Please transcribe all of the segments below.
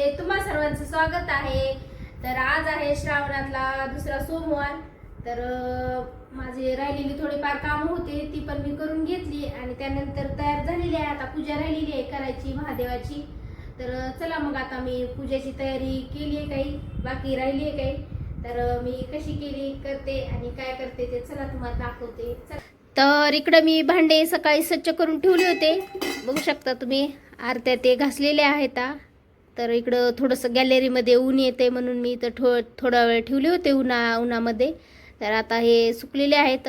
मध्ये तुम्हा सर्वांचं स्वागत आहे. तर आज आहे श्रावणातला दुसरा सोमवार. तर माझे माझी राहिलेली थोडीफार कामं होते ती पण मी करून घेतली आणि त्यानंतर तयार झालेली आहे आता पूजा राहिलेली आहे करायची महादेवाची. तर चला मग आता मी पूजेची तयारी केली आहे काही बाकी राहिली आहे काही. तर मी कशी केली करते आणि काय करते ते चला तुम्हाला दाखवते. चला. तर इकडं मी भांडे सकाळी स्वच्छ करून ठेवले होते. बघू शकता तुम्ही आरत्या ते घासलेले आहेत तर इकडं थोडंसं गॅलरीमध्ये ऊन येते म्हणून मी इथं थो थोडा वेळ ठेवले होते उन्हा उन्हामध्ये. तर आता हे सुकलेले आहेत.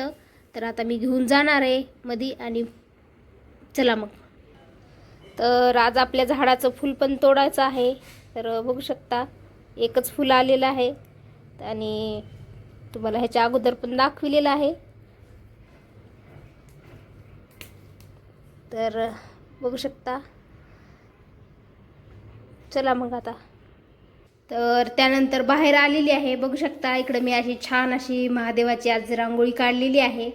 तर आता मी घेऊन जाणार आहे मधी आणि चला मग. तर आज आपल्या झाडाचं फूल पण तोडायचं आहे. तर बघू शकता एकच फुल आलेलं आहे. आणि तुम्हाला ह्याच्या अगोदर पण दाखविलेलं आहे. तर बघू शकता चला मग आता. तर त्यानंतर बाहेर आलेली आहे. बघू शकता इकडं मी अशी छान अशी महादेवाची आज रांगोळी काढलेली आहे.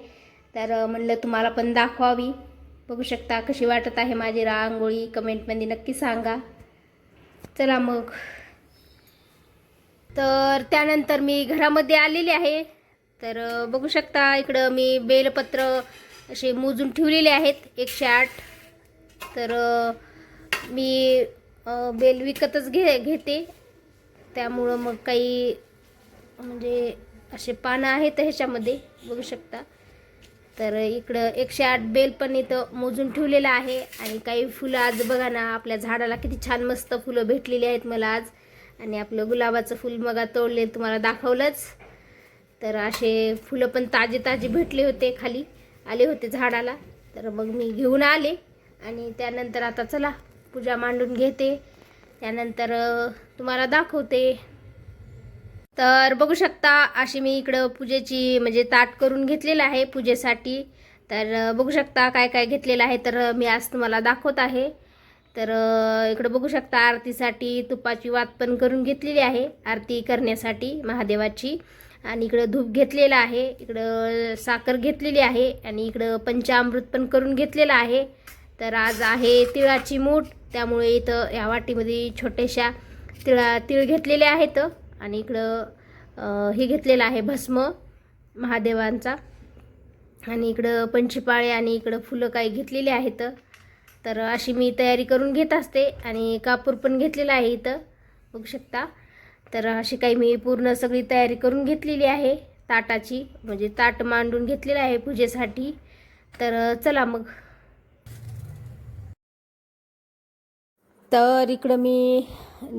तर म्हणलं तुम्हाला पण दाखवावी. बघू शकता कशी वाटत आहे माझी रांगोळी? कमेंटमध्ये नक्की सांगा. चला मग. तर त्यानंतर मी घरामध्ये आलेली आहे. तर बघू शकता इकडं मी बेलपत्र असे मोजून ठेवलेले आहेत. एकशे आठ. तर मी बेल विकतच घे घेते. त्यामुळं मग काही म्हणजे असे पानं आहेत ह्याच्यामध्ये बघू शकता. तर इकडं एकशे आठ बेल पण इथं मोजून ठेवलेलं आहे. आणि काही फुलं आज बघा ना आपल्या झाडाला किती छान मस्त फुलं भेटलेली आहेत मला आज. आणि आपलं गुलाबाचं फुल मगा तोडले तुम्हाला दाखवलंच. तर असे फुलं पण ताजे ताजे भेटले होते खाली आले होते झाडाला. तर मग मी घेऊन आले. आणि त्यानंतर आता चला पूजा मांडून घेते. त्यानंतर तुम्हाला दाखवते. तर बघू शकता अशी मी इकडं पूजेची म्हणजे ताट करून घेतलेलं आहे पूजेसाठी. तर बघू शकता काय काय घेतलेलं आहे तर मी आज तुम्हाला दाखवत आहे. तर इकडं बघू शकता आरतीसाठी तुपाची वात पण करून घेतलेली आहे आरती करण्यासाठी महादेवाची. आणि इकडं धूप घेतलेलं आहे इकडं साखर घेतलेली आहे आणि इकडं पंचामृत पण करून घेतलेलं आहे. तर आज आहे तिळाची मूठ. त्यामुळे इथं या वाटीमध्ये छोट्याशा तिळा तिळ घेतलेले आहेत आणि इकडं हे घेतलेलं आहे भस्म महादेवांचा. आणि इकडं पंचपाळे आणि इकडं फुलं काही घेतलेली आहेत. तर अशी मी तयारी करून घेत असते आणि कापूर पण घेतलेला आहे इथं. बघू शकता. तर अशी काही मी पूर्ण सगळी तयारी करून घेतलेली आहे ताटाची. म्हणजे ताट मांडून घेतलेलं आहे पूजेसाठी. तर चला मग. तर इकडं मी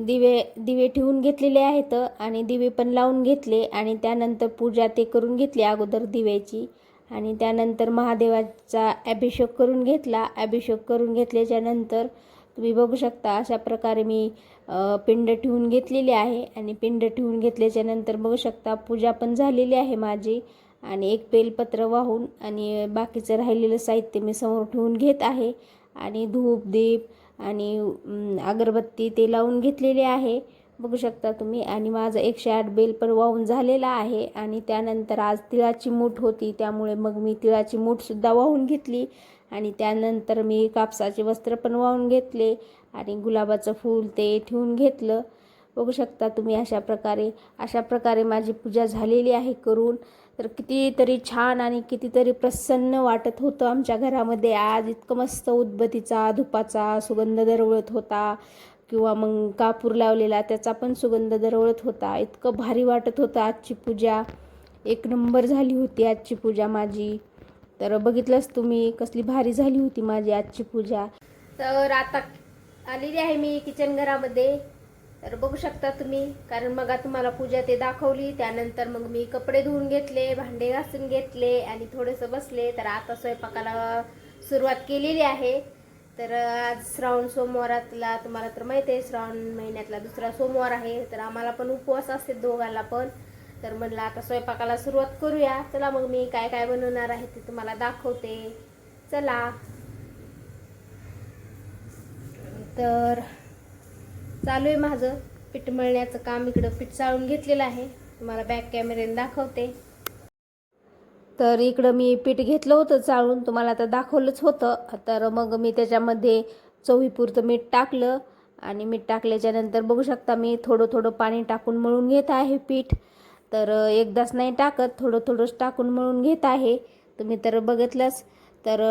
दिवे दिवे ठेवून घेतलेले आहेत आणि दिवे पण लावून घेतले आणि त्यानंतर पूजा ते करून घेतली अगोदर दिव्याची. आणि त्यानंतर महादेवाचा अभिषेक करून घेतला. अभिषेक करून घेतल्याच्या नंतर तुम्ही बघू शकता अशा प्रकारे मी पिंड ठेवून घेतलेली आहे. आणि पिंड ठेवून घेतल्याच्या नंतर बघू शकता पूजा पण झालेली आहे माझी. आणि एक बेलपत्र वाहून आणि बाकीचं राहिलेलं साहित्य मी समोर ठेवून घेत आहे. आणि धूप दीप आणि अगरबत्ती ते लावून घेतलेले आहे. बघू शकता तुम्ही. आणि माझं एकशे आठ बेल पण वाहून झालेला आहे. आणि त्यानंतर आज तिळाची मूठ होती. त्यामुळे मग मी तिळाची मूठसुद्धा वाहून घेतली. आणि त्यानंतर मी कापसाचे वस्त्र पण वाहून घेतले. आणि गुलाबाचं फूल ते ठेवून घेतलं. बघू शकता तुम्ही अशा प्रकारे अशा प्रकारे माझी पूजा झालेली आहे करून. तर कितीतरी छान आणि कितीतरी प्रसन्न वाटत होतं आमच्या घरामध्ये. आज इतकं मस्त उदबत्तीचा धुपाचा सुगंध दरवळत होता. किंवा मग कापूर लावलेला त्याचा पण सुगंध दरवळत होता. इतकं भारी वाटत होतं आजची पूजा. एक नंबर झाली होती आजची पूजा माझी. तर बघितलंच तुम्ही कसली भारी झाली होती माझी आजची पूजा. तर आता आलेली आहे मी किचन घरामध्ये. तर बघू शकता तुम्ही कारण मग तुम्हाला पूजा ते दाखवली त्यानंतर मग मी कपडे धुवून घेतले भांडे घासून घेतले आणि थोडेसं बसले. तर आता स्वयंपाकाला सुरुवात केलेली आहे. तर आज श्रावण सोमवारातला तुम्हाला तर माहिती आहे श्रावण महिन्यातला दुसरा सोमवार आहे. तर आम्हाला पण उपवास असते दोघांना पण. तर म्हणलं आता स्वयंपाकाला सुरुवात करूया. चला मग मी काय काय बनवणार आहे ते तुम्हाला दाखवते. चला. तर चालू आहे माझं. पीठ मळण्याचं काम इकडं पीठ चाळून घेतलेलं आहे. तुम्हाला बॅक कॅमेऱ्याने दाखवते. तर इकडं मी पीठ घेतलं होतं चाळून. तुम्हाला आता दाखवलंच होतं. तर मग मी त्याच्यामध्ये चवीपुरतं मीठ टाकलं. आणि मीठ टाकल्याच्या नंतर बघू शकता मी थोडं थोडं पाणी टाकून मळून घेत आहे पीठ. तर एकदाच नाही टाकत. थोडं थोडंच टाकून मळून घेत आहे. तुम्ही तर बघितलंच. तर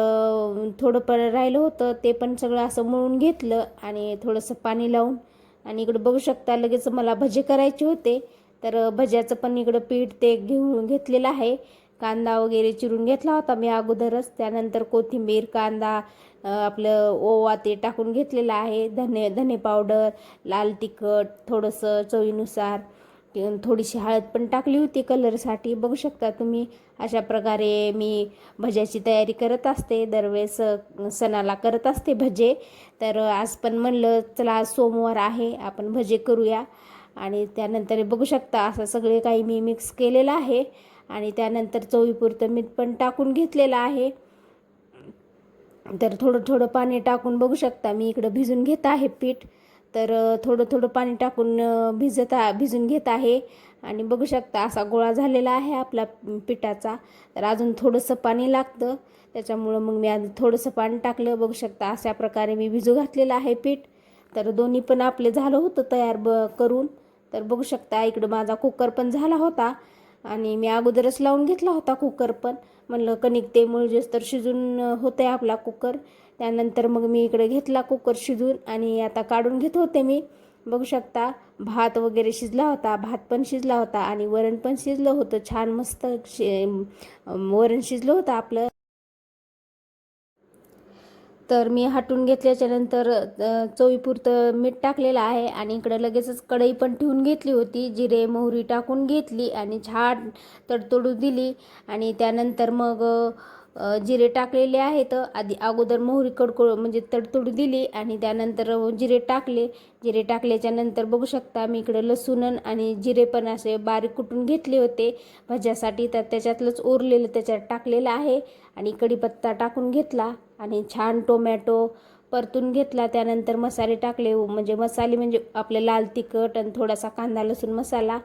थोडं पण राहिलं होतं. ते पण सगळं असं मळून घेतलं. आणि थोडंसं पाणी लावून आणि इकडं बघू शकता लगेच मला भजे करायचे होते. तर भज्याचं पण इकडं पीठ ते घेऊन घेतलेलं आहे. कांदा वगैरे चिरून घेतला होता मी अगोदरच. त्यानंतर कोथिंबीर कांदा आपलं ओवा ते टाकून घेतलेलं आहे. धने धने पावडर लाल तिखट थोडंसं चवीनुसार. थोडीशी हळद पण टाकली होती कलरसाठी. बघू शकता तुम्ही अशा प्रकारे मी भज्याची तयारी करत असते. दरवेळेस सणाला करत असते भजे. तर आज पण म्हणलं चला आज सोमवार आहे आपण भजे करूया. आणि त्यानंतर बघू शकता असं सगळे काही मी मिक्स केलेलं आहे. आणि त्यानंतर चवीपुरतं मीठ पण टाकून घेतलेलं आहे. तर थोडं थोडं पाणी टाकून बघू शकता मी इकडं भिजून घेत आहे पीठ. तर थोडं थोडं पाणी टाकून भिजत भिजून घेत आहे. आणि बघू शकता असा गोळा झालेला आहे आपला पिठाचा. तर अजून थोडंसं पाणी लागतं. त्याच्यामुळं मग मी आधी थोडंसं पाणी टाकलं. बघू शकता अशा प्रकारे मी भिजू घातलेलं आहे पीठ. तर दोन्ही पण आपले झालं होतं तयार ब करून. तर बघू शकता इकडं माझा कुकर पण झाला होता. आणि मी अगोदरच लावून घेतला होता कुकर पण. म्हणलं कणिक ते मुळजेस तर शिजून होतं आहे आपला कुकर. त्यानंतर मग मी इकडे घेतला कुकर शिजून आणि आता काढून घेत होते मी. बघू शकता भात वगैरे शिजला होता भात पण शिजला होता आणि वरण पण शिजलं होतं. छान मस्त शि वरण शिजलं होतं आपलं. तर मी हटून घेतल्याच्यानंतर चवीपुरतं मीठ टाकलेलं आहे आणि इकडं लगेचच कढई पण ठेवून घेतली होती. जिरे मोहरी टाकून घेतली आणि छान तडतडू दिली. आणि त्यानंतर मग जिरे टाकलेले आहेत. आधी अगोदर मोहरी कडकड म्हणजे तडतडू दिली आणि त्यानंतर जिरे टाकले. जिरे टाकल्याच्या नंतर बघू शकता मी इकडं लसूण आणि जिरे पण असे बारीक कुटून घेतले होते. भज्यासाठी तर त्याच्यातलंच उरलेलं त्याच्यात टाकलेलं आहे आणि कढीपत्ता टाकून घेतला आणि छान टोमॅटो परतून घेतला. त्यानंतर मसाले टाकले म्हणजे मसाले म्हणजे आपले लाल तिखट आणि थोडासा कांदा लसूण मसाला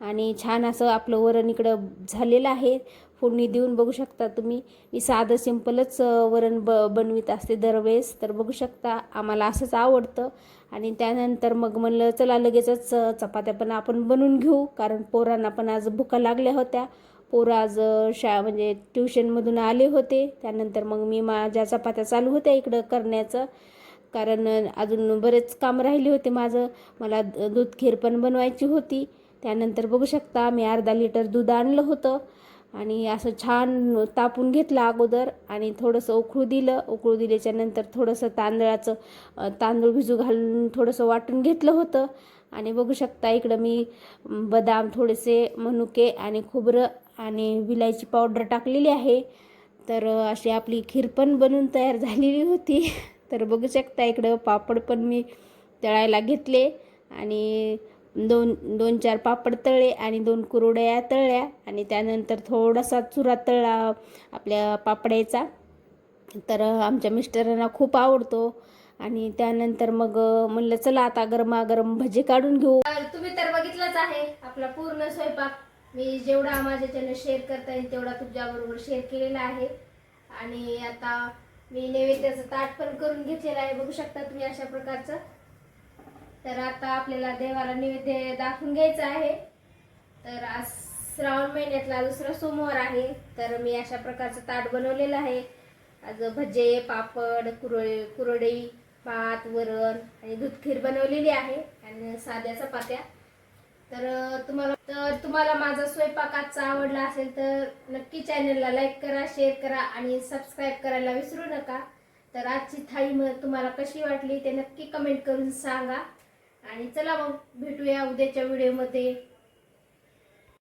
आणि छान असं आपलं वरण इकडं झालेलं आहे. फोडणी देऊन बघू शकता तुम्ही. मी साधं सिंपलच वरण ब बनवीत असते दरवेळेस. तर बघू शकता आम्हाला असंच आवडतं. आणि त्यानंतर मग म्हणलं चला लगेचच चपात्या पण आपण बनवून घेऊ. कारण पोरांना पण आज भुका लागल्या होत्या. पोरं आज शा म्हणजे ट्युशनमधून आले होते. त्यानंतर मग मी माझ्या चपात्या चालू होत्या इकडं करण्याचं. कारण अजून बरेच काम राहिले होते माझं. मला दूध खीर पण बनवायची होती. त्यानंतर बघू शकता मी अर्धा लिटर दूध आणलं होतं आणि असं छान तापून घेतलं अगोदर आणि थोडंसं उकळू दिलं. उकळू दिल्याच्यानंतर थोडंसं तांदळाचं तांदूळ भिजू घालून थोडंसं वाटून घेतलं होतं. आणि बघू शकता इकडं मी बदाम थोडेसे मनुके आणि खोबरं आणि विलायची पावडर टाकलेली आहे. तर अशी आपली खीर पण बनून तयार झालेली होती. तर बघू शकता इकडं पापड पण मी तळायला घेतले आणि दोन दोन चार पापड तळले आणि दोन कुरड्या तळल्या आणि त्यानंतर थोडासा चुरा तळला आपल्या पापड्याचा. तर आमच्या मिस्टरांना खूप आवडतो आणि त्यानंतर मग म्हणलं चला आता गरमागरम भजी काढून घेऊ. तुम्ही तर बघितलंच आहे आपला पूर्ण स्वयंपाक. मी जेवढा माझ्या चॅनल शेअर करता येईल तेवढा तुमच्याबरोबर शेअर केलेला आहे. आणि आता मी नैवेद्याचं ताट पण करून घेतलेलं आहे. बघू शकता तुम्ही अशा प्रकारचं. तर आता आपल्याला देवाला नैवेद्य दाखवून घ्यायचं आहे. तर आज श्रावण महिन्यातला दुसरा सोमवार आहे. तर मी अशा प्रकारचं ताट बनवलेलं आहे. आज भजे पापड कुरळे कुरडई भात वरण आणि दूधखीर बनवलेली आहे आणि साध्या चपात्या. तर तुम्हाला तर तुम्हाला माझा स्वयंपाक आजचा आवडला असेल तर नक्की चॅनलला लाईक करा शेअर करा आणि सबस्क्राईब करायला विसरू नका. तर आजची थाळी मग तुम्हाला कशी वाटली ते नक्की कमेंट करून सांगा. आणि चला मग भेटूया उद्याच्या व्हिडिओमध्ये